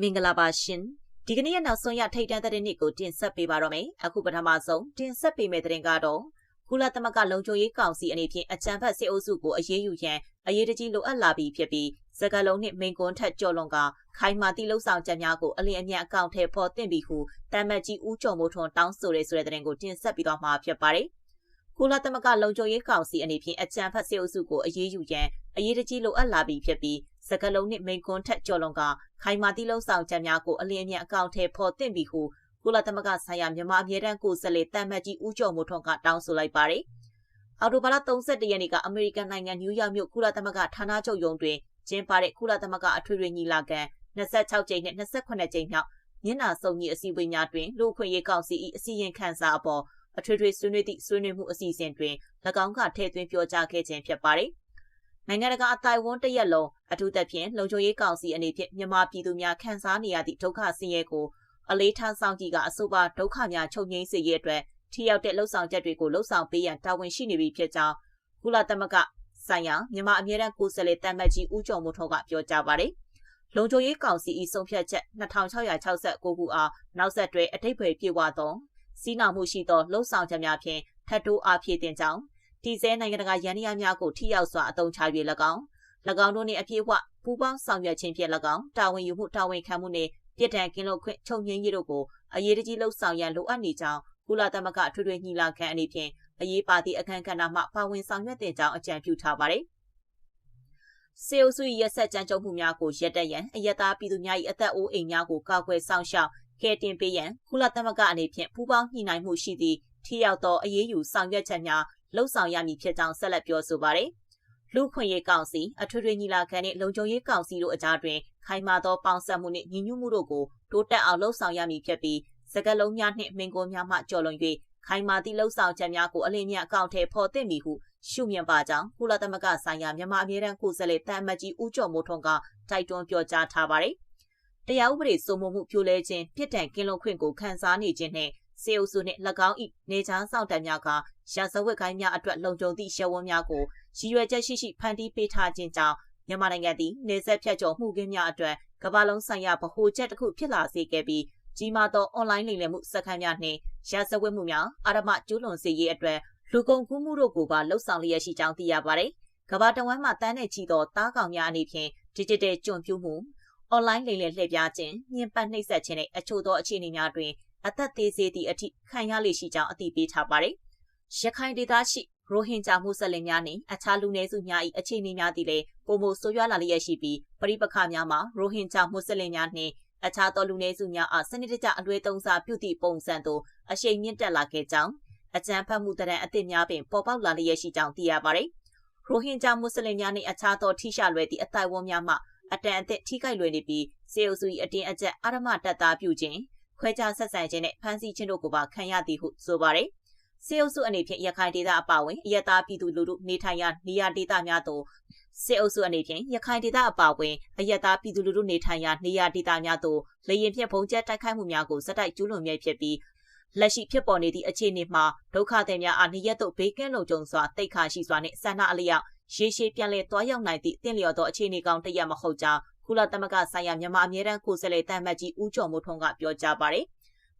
မင်္ဂလာပါရှင်ဒီကနေ့ရနောက်ဆုံးရထိတ်တန့်တဲ့နေ့ကိုတင်ဆက်ပေးပါတော့မယ်အခုပထမဆုံးတင်ဆက်ပေးမယ့်တဲ့တင်ကတော့ကုလသမဂ္ဂလုံခြုံရေးကောင်စီအနေဖြင့်အကြံဖတ်စစ်အုပ်စုကိုအရေးယူရန်အရေးတကြီးလိုအပ်လာပြီးဖြစ်ပြီးစကလုံးနှင့်မိန်ကွန်းထက်ကြော်လွန်ကခိုင်မာသည့်လှုပ်ဆောင်ချက်များကိုအလင်းအမြန်အကောင့်ထဲပေါ်တင်ပြီးဟုတမ်မတ်ကြီးဦးကျော်မိုးထွန်းတောင်းဆိုရဲဆိုတဲ့တဲ့ကိုတင်ဆက်ပြီးတော့မှာဖြစ်ပါတယ် ကုလသမဂ္ဂလုံခြုံရေးကောင်စီအနေဖြင့်အကြံဖတ်စစ်အုပ်စုကိုအရေးယူရန်အရေးတကြီးလိုအပ်လာပြီးဖြစ်ပြီးစကလုံးနှင့်မိန်ကွန်းထက်ကျော်လွန်ကခိုင်မာသည့်လှုပ်ဆောင်ချက်များကိုအလင်းအမြန်အကောင့်ထဲပေါ်တင်ပြီးဟုကုလသမဂ္ဂဆိုင်ရာမြန်မာအမြဲတမ်းကိုယ်စားလှယ်တမ်မတ်ကြီးဦးကျော်မိုးထွန်းကတောင်းဆိုလိုက်ပါတယ်။အော်တိုဘာလ31ရက်နေ့ကအမေရိကန်နိုင်ငံနယူးယောက်မြို့ကုလသမဂ္ဂဌာနချုပ်ရုံးတွင်ကျင်းပတဲ့ကုလသမဂ္ဂအထွေထွေညီလာခံ26ကြိမ်နဲ့28ကြိမ်မြောက်မျက်နှာစုံညီအစည်းအဝေးများတွင်လူခွင့်ရေးကောင်စီ၏အစည်းအဝေးခန်းစာအပေါ် အထွေထွေဆွေးနွေးသည့်ဆွေးနွေးမှုအစီအစဉ်တွင်၎င်းကထည့်သွင်းပြောကြားခဲ့ခြင်းဖြစ်ပါတယ်။နိုင်ငံတကာအတိုင်းဝန်းတရက်လုံးအထူးသဖြင့်လုံခြုံရေးကောင်စီအနေဖြင့်မြန်မာပြည်သူများခံစားနေရသည့်ဒုက္ခဆင်းရဲကိုအလေးထားဆောင်ကြည့်ကအဆိုပါဒုက္ခများချုပ်ငြိမ်းစေရေးအတွက်ထိရောက်တဲ့လှုပ်ဆောင်ချက်တွေကိုလှုပ်ဆောင်ပေးရန်တာဝန်ရှိနေပြီဖြစ်ကြောင်းကုလသမဂ္ဂဆိုင်ရာမြန်မာအမြဲတမ်းကိုယ်စားလှယ်တမ်မတ်ကြီးဦးကျော်မိုးထွန်းကပြောကြားပါတယ်။လုံခြုံရေးကောင်စီ၏ဆုံးဖြတ်ချက်2669ခုအားနောက်ဆက်တွဲအထိပ္ပယ်ပြေဝသော စီးနှောင်မှုရှိသောလှုပ်ဆောင်ချက်များဖြင့်ထပ်တိုးအားဖြည့်တင်ကြောင်းတည်ဆဲနိုင်ငံတကာရန်ရာများကိုထိရောက်စွာအသုံးချ၍၎င်း၎င်းတို့နှင့်အပြည့်အဝပူးပေါင်းဆောင်ရွက်ခြင်းဖြင့်၎င်းတာဝန်ယူမှုတာဝန်ခံမှုနှင့်ပြည်ထန်ကင်းလို့ခွင့်ချုပ်ငြိမ်းရေးတို့ကိုအရေးတကြီးလှုပ်ဆောင်ရန်လိုအပ်နေကြောင်းကုလသမဂ္ဂထွေထွေညီလာခံအနေဖြင့်အရေးပါသည့်အခမ်းကဏ္ဍမှပါဝင်ဆောင်ရွက်တင်ကြောင်းအကြံပြုထားပါသည်စေအုပ်စု၏ရက်ဆက်ကြမ်းကြုတ်မှုများကိုရပ်တန့်ရန်အယက်သားပြည်သူများ၏အသက်အိုးအိမ်များကိုကာကွယ်ဆောင်ရှောက် ကဲတင်ပေးရန်ကုလသမဂ္ဂအနေဖြင့်ပူးပေါင်းညှိနှိုင်းမှုရှိသည့်ထိရောက်သောအရေးယူဆောင်ရွက်ချက်များလှုပ်ဆောင်ရမည်ဖြစ်ကြောင်းဆက်လက်ပြောဆိုပါတယ်။လူခွင့်ရေးကောင်စီအထွေထွေညီလာခံနှင့်လုံခြုံရေးကောင်စီတို့အကြားတွင်ခိုင်မာသောပေါင်းစပ်မှုနှင့်ညီညွတ်မှုတို့ကိုတိုးတက်အောင်လှုပ်ဆောင်ရမည်ဖြစ်ပြီးစကလုံးများနှင့်မင်ကွန်းများမှကျော်လွန်၍ခိုင်မာသည့်လှုပ်ဆောင်ချက်များကိုအလင်းမြအကောင့်ထဲပေါ်တင်ပြီဟုရှုမြင်ပါကြောင်းကုလသမဂ္ဂဆိုင်ရာမြန်မာအမြဲတမ်းကိုယ်စားလှယ်တန်မတ်ကြီးဦးကျော်မိုးထွန်းကတိုက်တွန်းပြောကြားထားပါတယ်။ တရားဥပဒေစိုးမိုးမှုပြိုလဲခြင်းပြစ်ဒဏ်ကင်းလွတ်ခွင့်ကိုခန်းစားနေခြင်းနှင့်စေအုပ်စုနှင့်၎င်း၏နေချမ်းဆောင်တမ်းများကရာဇဝတ်ကိုင်းများအတွက်လုံခြုံသည့်ရှဝန်းများကိုရည်ရွယ်ချက်ရှိရှိဖန်တီးပေးထားခြင်းကြောင့်မြန်မာနိုင်ငံသည်နေဆက်ဖြတ်ကျော်မှုကင်းများအတွက်ကမ္ဘာလုံးဆိုင်ရာဗဟိုချက်တစ်ခုဖြစ်လာစေခဲ့ပြီးကြီးမားသောအွန်လိုင်းလိမ်လည်မှုစက္ကန့်များနှင့်ရာဇဝတ်မှုများအာရမကျူးလွန်စေရေးအတွက်လူကုန်ကူးမှုတို့ကိုပါလှုပ်ဆောင်လျက်ရှိကြောင်းသိရပါတယ်။ကမ္ဘာတဝန်းမှာတန်းနဲ့ချီသောတားကောင်များအနေဖြင့် digital ကျွံ့ပြူမှု အွန်လိုင်းလိမ်လည်လှည့်ပြားခြင်းညှဉ်းပန်းနှိပ်စက်ခြင်းနဲ့အချို့သောအခြေအနေများတွင်အသက်သေးစေသည့်အထိခံရလေရှိကြောင်းအသိပေးထားပါတယ်။ရခိုင်ဒေသရှိရိုဟင်ဂျာမွတ်စလင်များနှင့်အခြားလူနည်းစုများ၏အခြေအနေများသည်လည်းပုံမဆိုးရွားလာလျက်ရှိပြီးပရိပခများမှာရိုဟင်ဂျာမွတ်စလင်များနှင့်အခြားသောလူနည်းစုများအားစနစ်တကျအလွဲသုံးစားပြုသည့်ပုံစံသို့အရှိန်မြင့်တက်လာခဲ့ကြောင်းအကြံဖတ်မှုတရံအသစ်များပင်ပေါ်ပေါက်လာလျက်ရှိကြောင်းသိရပါတယ်။ရိုဟင်ဂျာမွတ်စလင်များနှင့်အခြားသောထိရှလွယ်သည့်အတိုင်းဝန်းများမှ အတန်အသစ်ထိခိုက်လွယ်နေပြီးစေအုပ်စု၏အတင်းအကျပ်အာရမတက်သားပြုခြင်းခွဲခြားဆက်ဆံခြင်းနဲ့ဖမ်းဆီးခြင်းတို့ကိုပါခံရသည်ဟုဆိုပါတယ်။စေအုပ်စုအနေဖြင့်ရခိုင်ဒေသအပါအဝင်အယက်သားပြည်သူလူထုနေထိုင်ရာနေရာဒေသများသို့စစ်အုပ်စုအနေဖြင့်ရခိုင်ဒေသအပါအဝင်အယက်သားပြည်သူလူထုနေထိုင်ရာနေရာဒေသများသို့လေရင်ဖြင့်ပုံကျဲတိုက်ခိုက်မှုများကိုစက်တိုက်ကျူးလွန်မြဲဖြစ်ပြီးလက်ရှိဖြစ်ပေါ်နေသည့်အခြေအနေမှာဒုက္ခသည်များအားနေရက်သို့ဘေးကင်းလုံခြုံစွာတိတ်ခါရှိစွာနှင့်ဆန္ဒအလျောက် ရေရှည်ပြန်လည်သွားရောက်နိုင်သည့်တင့်လျော်သောအခြေအနေကောင်းတရက်မဟုတ်ကြောင်းကုလသမဂ္ဂဆိုင်ရာမြန်မာအမြဲတမ်းကိုယ်စားလှယ်တမ်းမတ်ကြီးဦးကျော်မိုးထွန်းကပြောကြားပါတယ်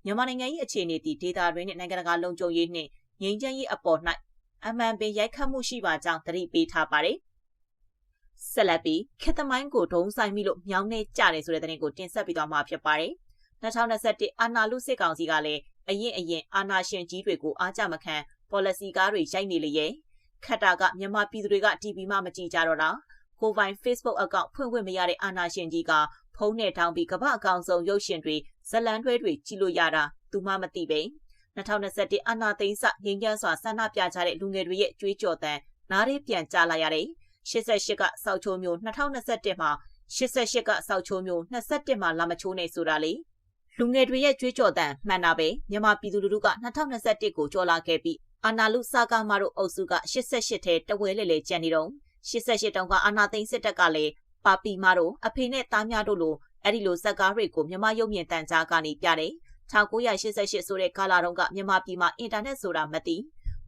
မြန်မာနိုင်ငံ၏အခြေအနေသည်ဒေတာတွင်နှင့်နိုင်ငံတကာလုံခြုံရေးနှင့်ငြိမ်းချမ်းရေးအပေါ်၌အမှန်ပင်ရိုက်ခတ်မှုရှိပါကြောင်းသတိပေးထားပါတယ်။ဆက်လက်ပြီးခေတမိုင်းကိုဒုံဆိုင်မိလို့မြောင်းနေကြတယ်ဆိုတဲ့သတင်းကိုတင်ဆက်ပြီးတော့မှာဖြစ်ပါတယ်။2021အာနာလူစစ်ကောင်စီကလည်းအရင်အရင်အာနာရှင်ကြီးတွေကိုအားကြမခံ policy ကားတွေရိုက်နေလေရဲ့ ခက်တာကမြန်မာပြည်သူတွေက TV မှမကြည့်ကြတော့တာကိုပိုင် Facebook အကောင့်ဖွင့်ခွင့်မရတဲ့အာနာရှင်ကြီးကဖုန်းနဲ့ထောင်းပြီးကမ္ဘာအကောင်ဆုံးရုပ်ရှင်တွေဇလန်တွဲတွေကြည့်လို့ရတာသူမှမသိပဲ2021အာနာသိန်းစငင်းကျန်းစွာဆန္ဒပြကြတဲ့လူငယ်တွေရဲ့ကြွေးကြော်သံနားရဲပြန်ကြားလာရတယ်88ကစောက်ချိုးမျိုး2021မှာ88ကစောက်ချိုးမျိုး21မှာလာမချိုးနေဆိုတာလေလူငယ်တွေရဲ့ကြွေးကြော်သံမှန်တာပဲမြန်မာပြည်သူလူထုက2021ကိုကြော်လာခဲ့ပြီး အာနာလူစာကာမာတို့အုပ်စုက88ထဲတဝဲလေလေကြံနေတော့88တောင်ကအာနာသိန်းစစ်တပ်ကလည်းပါပီမာတို့အဖေနဲ့သားများတို့လိုအဲ့ဒီလိုဇက်ကားတွေကိုမြန်မာရုပ်မြင်တန်ကြားကနေပြတယ်1988ဆိုတဲ့ကာလာတုန်းကမြန်မာပြည်မှာအင်တာနက်ဆိုတာမသိ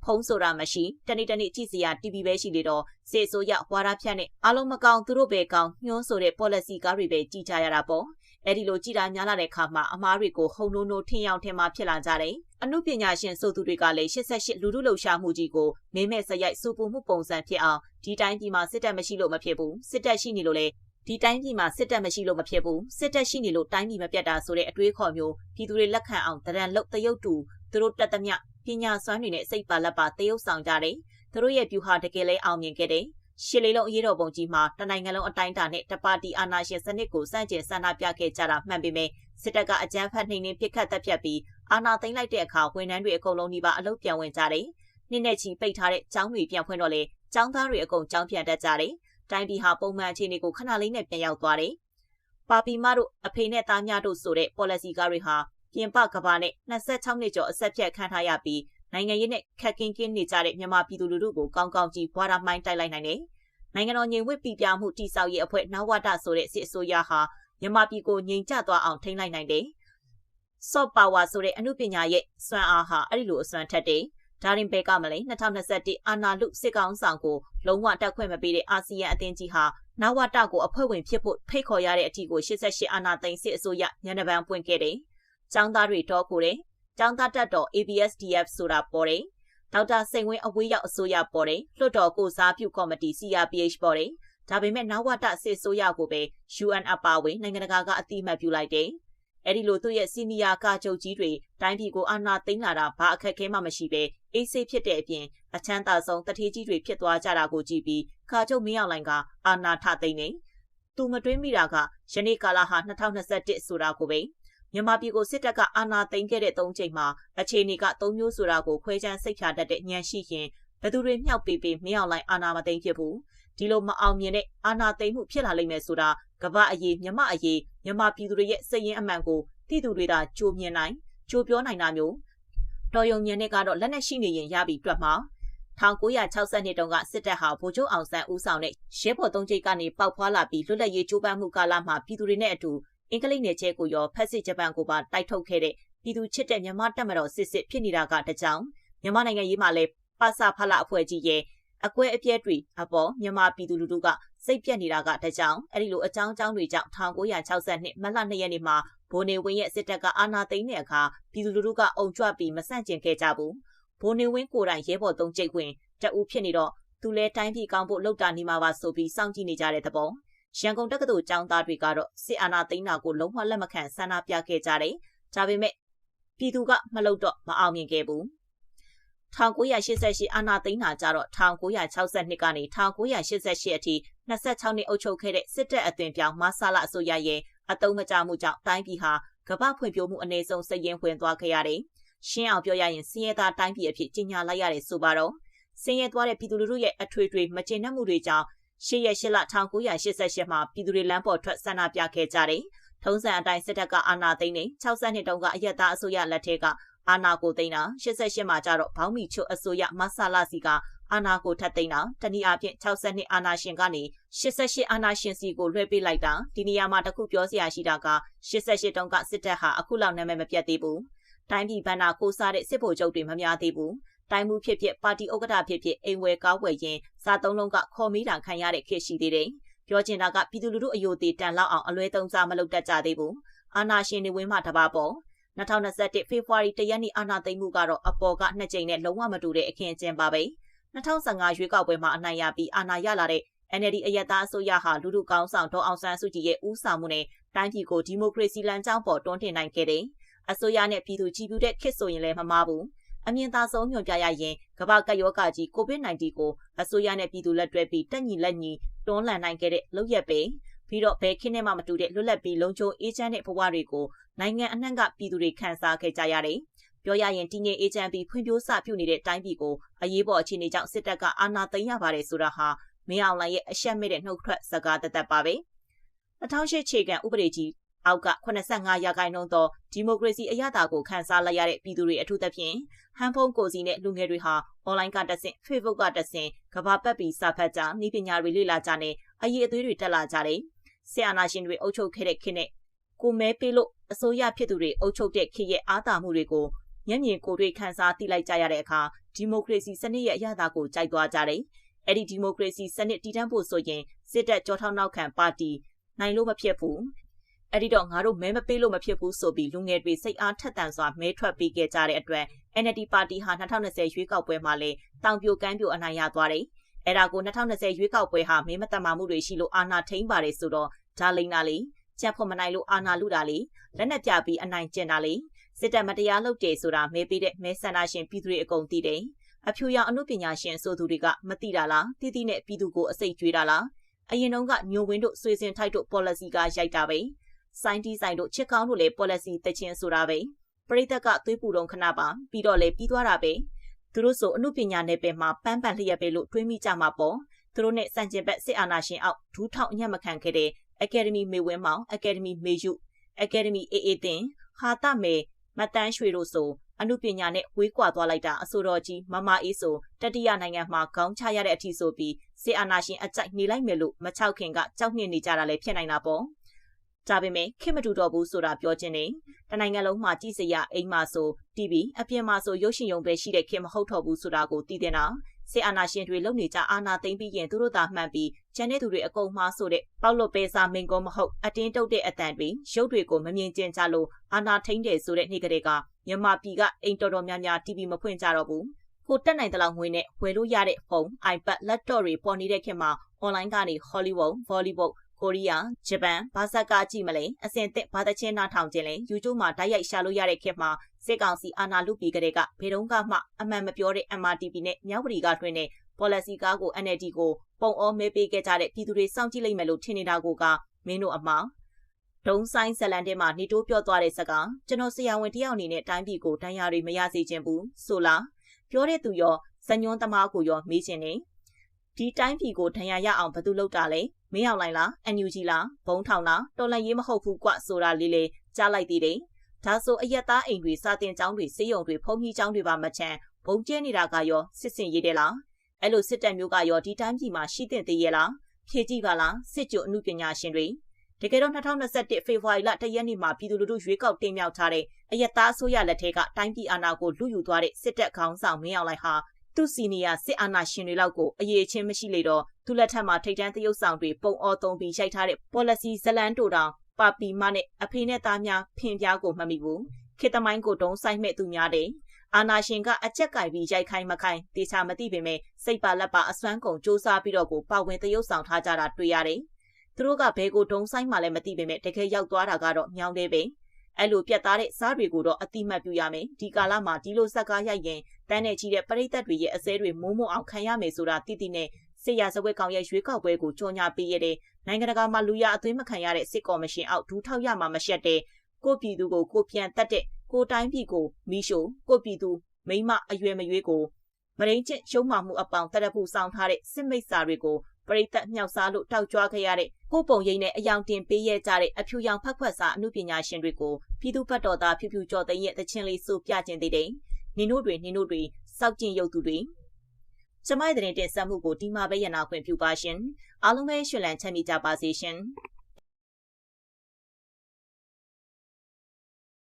ဖုံးဆိုတာမရှိတနေ့တနေ့ကြည့်စရာ TV ပဲရှိလေတော့စေဆိုရဝါရဖြန့်နဲ့အားလုံးမကောင်းသူတို့ပဲကောင်းညှိုးဆိုတဲ့ policy ကားတွေပဲကြည်ကြရတာပေါ့ အဲ့ဒီလိုကြည်တာများလာတဲ့အခါမှာအမားတွေကိုဟုံနိုးနိုးထင်ရောက်ထင်မှဖြစ်လာကြတယ်အမှုပညာရှင်ဆိုသူတွေကလည်း88လူလူလှုပ်ရှားမှုကြီးကိုမင်းမဲ့စရိုက်စူပူမှုပုံစံဖြစ်အောင်ဒီတိုင်းပြည်မှာစစ်တပ်မရှိလို့မဖြစ်ဘူးစစ်တပ်ရှိနေလို့လေဒီတိုင်းပြည်မှာစစ်တပ်မရှိလို့မဖြစ်ဘူးစစ်တပ်ရှိနေလို့တိုင်းပြည်မပြတ်တာဆိုတဲ့အတွေးခေါ်မျိုးပြည်သူတွေလက်ခံအောင်တရံလုတ်တရုတ်တူသူတို့တက်သမျှပညာစွမ်းတွေနဲ့စိတ်ပါလက်ပါတရုတ်ဆောင်ကြတယ်သူတို့ရဲ့ဗျူဟာတကယ်လဲအောင်မြင်ခဲ့တယ် ရှစ်လေးလုံးအရေးတော်ပုံကြီးမှာတနိုင်ငံလုံးအတိုင်းအတာနဲ့တပါတီအာဏာရှင်စနစ်ကိုစန့်ကျင်ဆန္ဒပြခဲ့ကြတာမှန်ပေမဲ့စစ်တပ်ကအကြမ်းဖက်နှိမ်နင်းပစ်ခတ်တပ်ဖြတ်ပြီးအာဏာသိမ်းလိုက်တဲ့အခါဝန်ထမ်းတွေအကုန်လုံးဒီပါအလုပ်ပြန်ဝင်ကြတယ်။နှစ်နဲ့ချီပိတ်ထားတဲ့ကျောင်းတွေပြန်ဖွင့်တော့လေကျောင်းသားတွေအကုန်ကျောင်းပြန်တက်ကြတယ်။တိုင်းပြည်ဟာပုံမှန်အခြေအနေကိုခဏလေးနဲ့ပြန်ရောက်သွားတယ်။ပါပီမတို့အဖေနဲ့သားများတို့ဆိုတဲ့ policy ကားတွေဟာပြင်ပကဘာနဲ့26နှစ်ကျော်အဆက်ဖြတ်ခံထားရပြီး နိုင်ငံရေးနဲ့ခက်ကင်းကင်းနေကြတဲ့မြန်မာပြည်သူလူထုကိုကောင်းကောင်းကြီးဘွားရမိုင်းတိုက်လိုက်နိုင်တယ်။နိုင်ငံတော်ငြိမ်ဝှက်ပြပြမှုတိစောက်ရေးအဖွဲ့နဝတဆိုတဲ့စစ်အစိုးရဟာမြန်မာပြည်ကိုငြိမ်ချသွားအောင်ထိန်းလိုက်နိုင်တယ်။ soft power ဆိုတဲ့အမှုပညာရဲ့စွမ်းအားဟာအဲ့ဒီလိုအစွမ်းထက်တယ်။ဒါရင်ဘဲကမလဲ2021အာနာလူစစ်ကောင်ဆောင်ကိုလုံးဝတက်ခွင့်မပေးတဲ့အာဆီယံအသင်းကြီးဟာနဝတကိုအဖွဲ့ဝင်ဖြစ်ဖို့ဖိတ်ခေါ်ရတဲ့အထီကို88အာနာသိန်းစစ်အစိုးရညနေပန်းပွင့်ခဲ့တယ်။ចောင်းသားတွေတော့ကိုတယ်။ ចောင်းသားတက်တော် ABSDF ဆိုတာပေါ်တယ်။ဒေါက်တာစိန်ဝင်းအဝေးရောက်အစိုးရပေါ်တယ်လွှတ်တော်ကိုစားပြုကော်မတီ CRPH ပေါ်တယ်ဒါပေမဲ့နောက်ဝတစစ်ဆိုရကိုပဲ UN အပါဝင်နိုင်ငံတကာကအတိအမှတ်ပြုလိုက်တယ်အဲ့ဒီလိုသူ့ရဲ့စီနီယာကာချုပ်ကြီးတွေတိုင်းပြည်ကိုအာဏာသိမ်းလာတာဘာအခက်ခဲမှမရှိပဲအေးဆေးဖြစ်တဲ့အပြင်အချမ်းသာဆုံးတထေးကြီးတွေဖြစ်သွားကြတာကိုကြည့်ပြီးကာချုပ်မင်းအောင်လှိုင်ကအာဏာထသိမ်းနေသူမတွင်းမိတာကယနေ့ကာလဟာ2021ဆိုတာကိုပဲ မြန်မာပြည်ကိုစစ်တပ်ကအာဏာသိမ်းခဲ့တဲ့၃ချိန်မှာအခြေအနေက၃မျိုးဆိုတာကိုခွဲခြမ်းစိတ်ဖြာတတ်တဲ့ညံရှိရင်ဘယ်သူတွေမြောက်ပေးပေးမင်းအောင်လိုင်းအာဏာမသိမ်းဖြစ်ဘူးဒီလိုမအောင်မြင်တဲ့အာဏာသိမ်းမှုဖြစ်လာလိမ့်မယ်ဆိုတာကမ္ဘာအရေးမြမအရေးမြန်မာပြည်သူတွေရဲ့စိတ်ရင်းအမှန်ကိုတည်သူတွေသာကြိုမြင်နိုင်ကြိုပြောနိုင်တာမျိုးတော်ယုံညံနဲ့ကတော့လက်နက်ရှိနေရင်ရပြီးတွက်မှာ1962တုန်းကစစ်တပ်ဟာဗိုလ်ချုပ်အောင်ဆန်းဦးဆောင်တဲ့ရဲဘော်သုံးကျိတ်ကနေပေါက်ဖွာလာပြီးလွတ်လပ်ရေးကြိုးပမ်းမှုကာလမှာပြည်သူတွေနဲ့အတူ အင်္ဂလိပ်နယ်ချဲကိုရောဖက်စစ်ဂျပန်ကိုပါတိုက်ထုတ်ခဲ့တဲ့ပြည်သူချစ်တဲ့မြန်မာတပ်မတော်စစ်စစ်ဖြစ်နေတာကတကြောင်မြန်မာနိုင်ငံရေးမှာလည်းပါစာဖလာအဖွဲ့ကြီးရဲ့အကွဲအပြဲတွေအပေါ်မြန်မာပြည်သူလူထုကစိတ်ပြက်နေတာကတကြောင်အဲ့ဒီလိုအကြောင်းအကြောင်းတွေကြောင့်1962မတ်လ2ရက်နေ့မှာဘိုနေဝင်းရဲ့စစ်တပ်ကအာဏာသိမ်းတဲ့အခါပြည်သူလူထုကအုံကြွပြီးမဆန့်ကျင်ခဲ့ကြဘူးဘိုနေဝင်းကိုယ်တိုင်ရဲဘော်သုံးကျိတ်ဝင်တအူးဖြစ်နေတော့သူလဲတိုင်းပြည်ကောင်းဖို့လောက်တာနေမှာပါဆိုပြီးစောင့်ကြည့်နေကြတဲ့သဘော ရန်ကုန်တက္ကသိုလ်ကျောင်းသားတွေကတော့စစ်အာဏာသိမ်းတာကိုလုံးဝလက်မခံဆန္ဒပြခဲ့ကြတယ်။ဒါပေမဲ့ပြည်သူကမလုပ်တော့မအောင်မြင်ခဲ့ဘူး။1988အာဏာသိမ်းတာကြတော့1962ကနေ1988အထိ26နှစ်အုပ်ချုပ်ခဲ့တဲ့စစ်တပ်အသွင်ပြောင်းမဆာလာအစိုးရရဲ့အတုံးမကြမှုကြောင့်တိုင်းပြည်ဟာကမ္ဘာဖွံ့ဖြိုးမှုအနည်းဆုံးစည်ရင်ဝင်သွားခဲ့ရတယ်။ရှင်းအောင်ပြောရရင်စင်းရဲသားတိုင်းပြည်အဖြစ်ကြီးညာလိုက်ရတဲ့ဆိုပါတော့စင်းရဲသွားတဲ့ပြည်သူလူထုရဲ့အထွေထွေမကျေနပ်မှုတွေကြောင့် ၈ရက်၈လ1988မှာပြည်သူတွေလမ်းပေါ်ထွက်ဆန္ဒပြခဲ့ကြတယ်။ထုံးစံအတိုင်းစစ်တပ်ကအာဏာသိမ်းနေ60နှစ်တုန်းကအယက်သားအစိုးရလက်ထက်ကအာဏာကိုသိမ်းတာ88မှာကျတော့ဘောင်းမီချိုအစိုးရမဆာလာစီကအာဏာကိုထပ်သိမ်းတာတနည်းအားဖြင့်60နှစ်အာဏာရှင်ကနေ88အာဏာရှင်စီကိုလွှဲပေးလိုက်တာဒီနေရာမှာတခုပြောစရာရှိတာက88တုန်းကစစ်တပ်ဟာအခုလောက်နာမည်မပြတ်သေးဘူးတိုင်းပြည်ဘဏ္ဍာကိုစားတဲ့စစ်ဗိုလ်ချုပ်တွေမများသေးဘူး တိုင်းမှုဖြစ်ဖြစ်ပါတီဥက္ကဋ္ဌဖြစ်ဖြစ်အိမ်ဝယ်ကားဝယ်ရင်စားသုံးလုံးကခေါ်မီးတံခံရတဲ့ခေတ်ရှိသေးတယ်။ပြောချင်တာကပြည်သူလူထုအယိုသေးတန်လောက်အောင်အလွဲသုံးစားမလုပ်တတ်ကြသေးဘူး။အာနာရှင်တွေဝင်းမှတပါပေါ်2021ဖေဖော်ဝါရီတရက်နေ့အာဏာသိမ်းမှုကတော့အပေါ်ကနှစ်ကြိမ်နဲ့လုံးဝမတူတဲ့အခင်းအကျင်းပါပဲ2015ရွေးကောက်ပွဲမှာအနိုင်ရပြီးအာဏာရလာတဲ့ NLD အယက်သားအစိုးရဟာလူထုကောင်းဆောင်ဒေါအောင်ဆန်းစုကြည်ရဲ့ဦးဆောင်မှုနဲ့တိုင်းပြည်ကိုဒီမိုကရေစီလမ်းကြောင်းပေါ်တွန်းတင်နိုင်ခဲ့တယ်။အစိုးရနဲ့ပြည်သူကြည်ပြူတဲ့ခေတ်ဆိုရင်လည်းမမှားဘူး အမြင့်သာဆုံးညွှန်ပြရရင်ကမ္ဘာကပ်ရောဂါကြီး COVID-19 ကိုအစိုးရနဲ့ပြည်သူလက်တွဲပြီးတက်ညီလက်ညီတွန်းလှန်နိုင်ခဲ့တဲ့လုပ်ရက်ပဲပြီးတော့ဘယ်ခင်းနဲ့မှမတူတဲ့လွတ်လပ်ပြီးလုံခြုံအေးချမ်းတဲ့ဘဝတွေကိုနိုင်ငံအနှံ့ကပြည်သူတွေခံစားခဲ့ကြရတယ်။ပြောရရင်တည်ငြိမ်အေးချမ်းပြီးဖွံ့ဖြိုးစပြုနေတဲ့တိုင်းပြည်ကိုအရေးပေါ်အခြေအနေကြောင့်စစ်တပ်ကအာဏာသိမ်းရပါတယ်ဆိုတာဟာမင်းအောင်လှိုင်ရဲ့အရှက်မဲ့တဲ့နှုတ်ထွက်စကားတသက်ပါပဲ။2008ခြေခံဥပဒေကြီး အောက်က85ရာခိုင်နှုန်းသောဒီမိုကရေစီအရသာကိုခန်းစားလိုက်ရတဲ့ပြည်သူတွေအထူးသဖြင့်ဟန်ဖုန်းကိုစီနဲ့လူငယ်တွေဟာအွန်လိုင်းကတဆင့် Facebook ကတဆင့်ကဘာပတ်ပြီးစာဖတ်ကြဤပညာတွေလေ့လာကြနဲ့အရေးအသွေးတွေတက်လာကြတယ်။ဆီအာနာရှင်တွေအုပ်ချုပ်ခဲ့တဲ့ခေတ်နဲ့ကိုမဲပေးလို့အစိုးရဖြစ်သူတွေအုပ်ချုပ်တဲ့ခေတ်ရဲ့အားသာမှုတွေကိုမျက်မြင်ကိုယ်တွေ့ခန်းစားသိလိုက်ကြရတဲ့အခါဒီမိုကရေစီစနစ်ရဲ့အရသာကိုကြိုက်သွားကြတယ်။အဲ့ဒီဒီမိုကရေစီစနစ်တည်တံ့ဖို့ဆိုရင်စစ်တပ်ကြောထောက်နောက်ခံပါတီနိုင်လို့မဖြစ်ဘူး။ အဲ့ဒီတော့ငါတို့မဲမပေးလို့မဖြစ်ဘူးဆိုပြီးလူငယ်တွေစိတ်အားထက်သန်စွာမဲထွက်ပေးခဲ့ကြတဲ့အတွက် NLD ပါတီဟာ2020ရွေးကောက်ပွဲမှာလည်းတောင်ပြိုကမ်းပြိုအနိုင်ရသွားတယ်။အဲ့ဒါကို2020ရွေးကောက်ပွဲဟာမဲမတမာမှုတွေရှိလို့အာဏာထိန်းပါတယ်ဆိုတော့ဒါလိမ့်နာလေကြက်ဖို့မနိုင်လို့အာဏာလူတာလေလက်နက်ပြပြီးအနိုင်ကျင့်တာလေစစ်တပ်မတရားလုပ်တယ်ဆိုတာမဲပေးတဲ့မဲဆန္ဒရှင်ပြည်သူတွေအကုန်သိတယ်အဖြူရောင်အမှုပညာရှင်ဆိုသူတွေကမသိတာလားတိတိနဲ့ပြည်သူကိုအစိတ်ကျွေးတာလားအရင်တုန်းကညိုဝင်းတို့ဆွေစင်ထိုက်တို့ policy ကရိုက်တာပဲ စိုင်းတီးဆိုင်တို့ချစ်ကောင်းတို့လည်း policy တချင်းဆိုတာပဲပရိသတ်ကသွေးပူတုံခဏပါပြီးတော့လေပြီးသွားတာပဲသူတို့ဆိုအမှုပညာနယ်ပယ်မှာပန်းပန်လျက်ပဲလို့တွေးမိကြမှာပေါ့သူတို့နဲ့စံကျင်ဘက်စစ်အာဏာရှင်အောက်ဒူးထောက်အညံ့မခံခဲ့တဲ့ Academy မေဝင်းမောင် Academy မေယု Academy အေအေတင်ဟာတမေမတန်းရွှေတို့ဆိုအမှုပညာနဲ့ဝေးကွာသွားလိုက်တာအဆိုတော်ကြီးမမအေးဆိုတတိယနိုင်ငံမှာခေါင်းချရတဲ့အထိဆိုပြီးစေအာနာရှင်အကြိုက်နေလိုက်မယ်လို့မချောက်ခင်ကကြောက်နှင်းနေကြတာလည်းဖြစ်နိုင်တာပေါ့ ဒါပေမဲ့ခင်မတူတော့ဘူးဆိုတာပြောခြင်းနေတနိုင်ငံလုံးမှာကြည်စရာအိမ်မှာဆို TV အပြင်မှာဆိုရုပ်ရှင်ရုံပဲရှိတဲ့ခင်မဟုတ်တော့ဘူးဆိုတာကိုသိတဲ့နာစေအာနာရှင်တွေလုံနေကြအာနာသိမ့်ပြီးရင်သူတို့သာမှန်ပြီးကျန်တဲ့သူတွေအကုန်မှားဆိုတဲ့ပေါက်လွတ်ပဲစာမင်ကုန်းမဟုတ်အတင်းတုတ်တဲ့အတန်တွေရုပ်တွေကိုမမြင်ကျင်ကြလို့အာနာထိန်တယ်ဆိုတဲ့နေ့ကလေးကမြန်မာပြည်ကအိမ်တော်တော်များများ TV မဖွင့်ကြတော့ဘူးကိုတက်နိုင်တဲ့လောက်ငွေနဲ့ဝယ်လို့ရတဲ့ဖုန်း iPad laptop တွေပေါ်နေတဲ့ခင်မှာ online ကနေ Hollywood, Volleyball ကိုရီးယားဂျပန်ဘာဇက်ကကြည့်မလဲအစင်သက်ဘာသချင်းနားထောင်ခြင်းလဲ YouTube မှာဓာတ်ရိုက်ရှာလို့ရတဲ့ခေတ်မှာစစ်ကောင်စီအာဏာလုပြီးကလေးကဘယ်တော့မှအမှန်မပြောတဲ့ MRTV နဲ့မြောက်ပရီကတွင်တဲ့ policy ကားကို NLD ကိုပုံအောမဲပေးခဲ့ကြတဲ့ပြည်သူတွေစောင့်ကြည့်လိုက်မယ်လို့ထင်နေတာကိုကမင်းတို့အမောင်ဒုံဆိုင်ဇလန်တဲမှာနေတိုးပြောသွားတဲ့စကားကျွန်တော်ဆရာဝန်တယောက်အနေနဲ့တိုင်းပြည်ကိုတန်ရာတွေမရစေချင်ဘူးဆိုလားပြောတဲ့သူရောဇညွန်းသမားကိုရောမေးချင်နေ ဒီတိုင်းပြည်ကိုဒဏ်ရာရအောင်ဘယ်သူလုပ်တာလဲမင်းအောင်လိုက်လားအန်ယူဂျီလားဘုံထောင်လားတော်လန်ရေးမဟုတ်ဘူးကွဆိုတာလေးလေးကြားလိုက်သေးတယ်ဒါဆိုအယက်သားအိမ်တွေစာတင်ကျောင်းတွေစေယုံတွေဖုန်ကြီးကျောင်းတွေပါမချမ်းဘုံကျဲနေတာကရောစစ်စင်ရေးတယ်လားအဲ့လိုစစ်တပ်မျိုးကရောဒီတိုင်းပြည်မှာရှိတဲ့သေးရဲ့လားဖြေကြည့်ပါလားစစ်ကြိုအမှုပညာရှင်တွေတကယ်တော့2021ဖေဖော်ဝါရီလတရက်နေ့မှာပြည်သူလူထုရွေးကောက်တင်မြှောက်ထားတဲ့အယက်သားအစိုးရလက်ထက်ကတိုင်းပြည်အာဏာကိုလူယူသွားတဲ့စစ်တပ်ခေါင်းဆောင်မင်းအောင်လှိုင်ဟာ သူ့စီနီယာစစ်အာဏာရှင်တွေလောက်ကိုအရေးချင်းမရှိလေတော့သူ့လက်ထက်မှာထိတ်တန်းသရုပ်ဆောင်တွေပုံအောသုံးပြီးရိုက်ထားတဲ့ policy ဇလန်တိုတောင်ပါပီမနဲ့အဖေနဲ့သားများဖင်ပြားကိုမှတ်မိဘူးခေတ္တမိုင်းကိုတုံးဆိုင်မဲ့သူများတယ်အာနာရှင်ကအကြက်ကြိုက်ပြီးရိုက်ခိုင်းမခိုင်းတေချာမသိပေမဲ့စိတ်ပါလက်ပါအစွမ်းကုန်စူးစမ်းပြီးတော့ကိုပါဝင်သရုပ်ဆောင်ထားကြတာတွေ့ရတယ်။သူတို့ကဘဲကိုတုံးဆိုင်မှလည်းမသိပေမဲ့တကယ်ရောက်သွားတာကတော့မြောင်းသေးပဲ။အဲ့လိုပြတ်သားတဲ့စားတွေကိုတော့အတိမတ်ပြရမယ်။ဒီကာလမှာဒီလိုဇက်ကားရိုက်ရင် တန်းနဲ့ချီတဲ့ပရိသတ်တွေရဲ့အစဲတွေမိုးမိုးအောင်ခံရမယ်ဆိုတာသိသိနဲ့စစ်ရစဝက်ကောင်ရဲ့ရွေးကောက်ပွဲကိုကြော်ညာပေးရတဲ့နိုင်ငံတကာမှာလူရအသွေးမခံရတဲ့စစ်ကော်မရှင်အောက်ဒူးထောက်ရမှာမရှက်တဲ့ကိုပြည်သူကိုကိုပြန်တက်တဲ့ကိုတိုင်းပြည်ကိုမီးရှို့ကိုပြည်သူမိမအရွယ်မရွေးကိုမရင်းချင်းရှုံးမှမှုအပေါင်းတရဖူဆောင်ထားတဲ့စစ်မိတ်စာတွေကိုပရိသတ်မြောက်စားလို့တောက်ကြွားခဲ့ရတဲ့ကိုပုံရိပ်နဲ့အယောင်တင်ပေးရကြတဲ့အဖြူရောင်ဖက်ခွက်စာအမှုပညာရှင်တွေကိုပြည်သူ့ဘတ်တော်သားဖြူဖြူကျော်သိန်းရဲ့တခြင်းလေးဆိုပြခြင်းသေးတယ်။ နင်တို့တွေနင်တို့တွေစောက်ကျင်ရုပ်သူတွေကျမရဲ့တဲ့တင်ဆက်မှုကိုဒီမှာပဲရနာခွင့်ပြုပါရှင်။အားလုံးပဲရှင်လန်းချမ်းမြေကြပါစေရှင်။